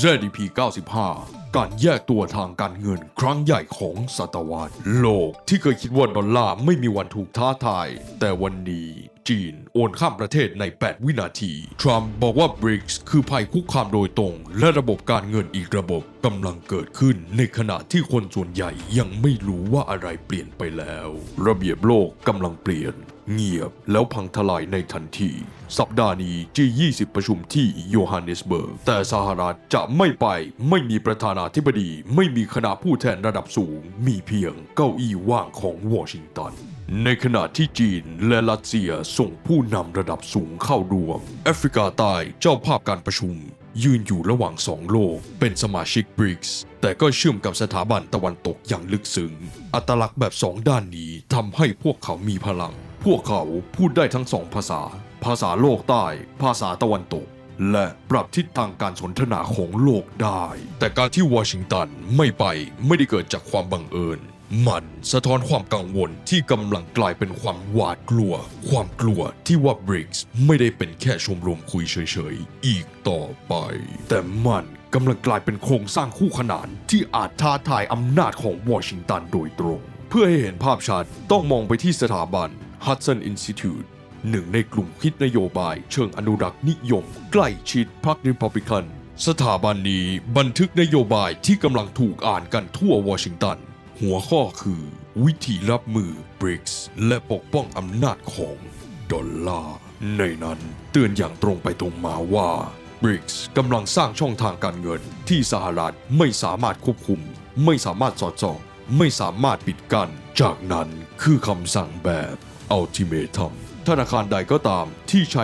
ZDP 95 การแยกตัวทางการเงินครั้งใหญ่ของศตวรรษ โลกที่เคยคิดว่าดอลลาร์ไม่มีวันถูกท้าทาย แต่วันนี้ จีน โอนข้ามประเทศใน 8 วินาที ทรัมป์บอกว่า BRICS คือภัยคุกคามโดยตรง และระบบการเงินอีกระบบกำลังเกิดขึ้น ในขณะที่คนส่วนใหญ่ยังไม่รู้ว่าอะไรเปลี่ยนไปแล้ว ระเบียบโลกกำลังเปลี่ยน เงียบแล้วพังทลายในทันที สัปดาห์นี้ G20 ประชุมที่โยฮันเนสเบิร์ก แต่สหรัฐจะไม่ไป ไม่มีประธานาธิบดี ไม่มีคณะผู้แทนระดับสูง มีเพียงเก้าอี้ว่างของวอชิงตัน ในขณะที่จีนและรัสเซียส่งผู้นำระดับสูงเข้าร่วม แอฟริกาใต้เจ้าภาพการประชุม ยืนอยู่ระหว่างสองโลก เป็นสมาชิก BRICS แต่ก็เชื่อมกับสถาบันตะวันตกอย่างลึกซึ้ง อัตลักษณ์แบบสองด้านนี้ทำให้พวกเขามีพลัง พวกเขาพูดได้ทั้งสองภาษา ภาษาโลกใต้ ภาษาตะวันตก และปรับทิศทางการสนทนาของโลกได้ แต่การที่วอชิงตันไม่ไปไม่ได้เกิดจากความบังเอิญ มันสะท้อนความกังวลที่กำลังกลายเป็นความหวาดกลัว ความกลัวที่ว่า BRICS ไม่ได้เป็นแค่ชมรมคุยเฉยๆ อีกต่อไป แต่มันกำลังกลายเป็นโครงสร้างคู่ขนานที่อาจท้าทายอำนาจของวอชิงตันโดยตรง เพื่อให้เห็นภาพชัดต้องมองไปที่สถาบัน Hudson Institute หนึ่งในกลุ่มคิดนโยบายเชิงอนุรักษ์นิยม ใกล้ชิดพรรคริพับลิกัน สถาบันนี้บันทึกนโยบายที่กำลังถูกอ่านกันทั่ววอชิงตัน หัวข้อคือ วิธีรับมือ BRICS และปกป้องอำนาจของดอลลาร์ในนั้นเตือนอย่างตรงไปตรงมาว่า BRICS กำลังสร้างช่องทางการเงินที่สหรัฐไม่สามารถควบคุม ไม่สามารถสอดส่อง ไม่สามารถปิดกัน้นจากนั้นคือคำสั่งแบบ Ultimatum ธนาคารใดก็ตามที่ใช้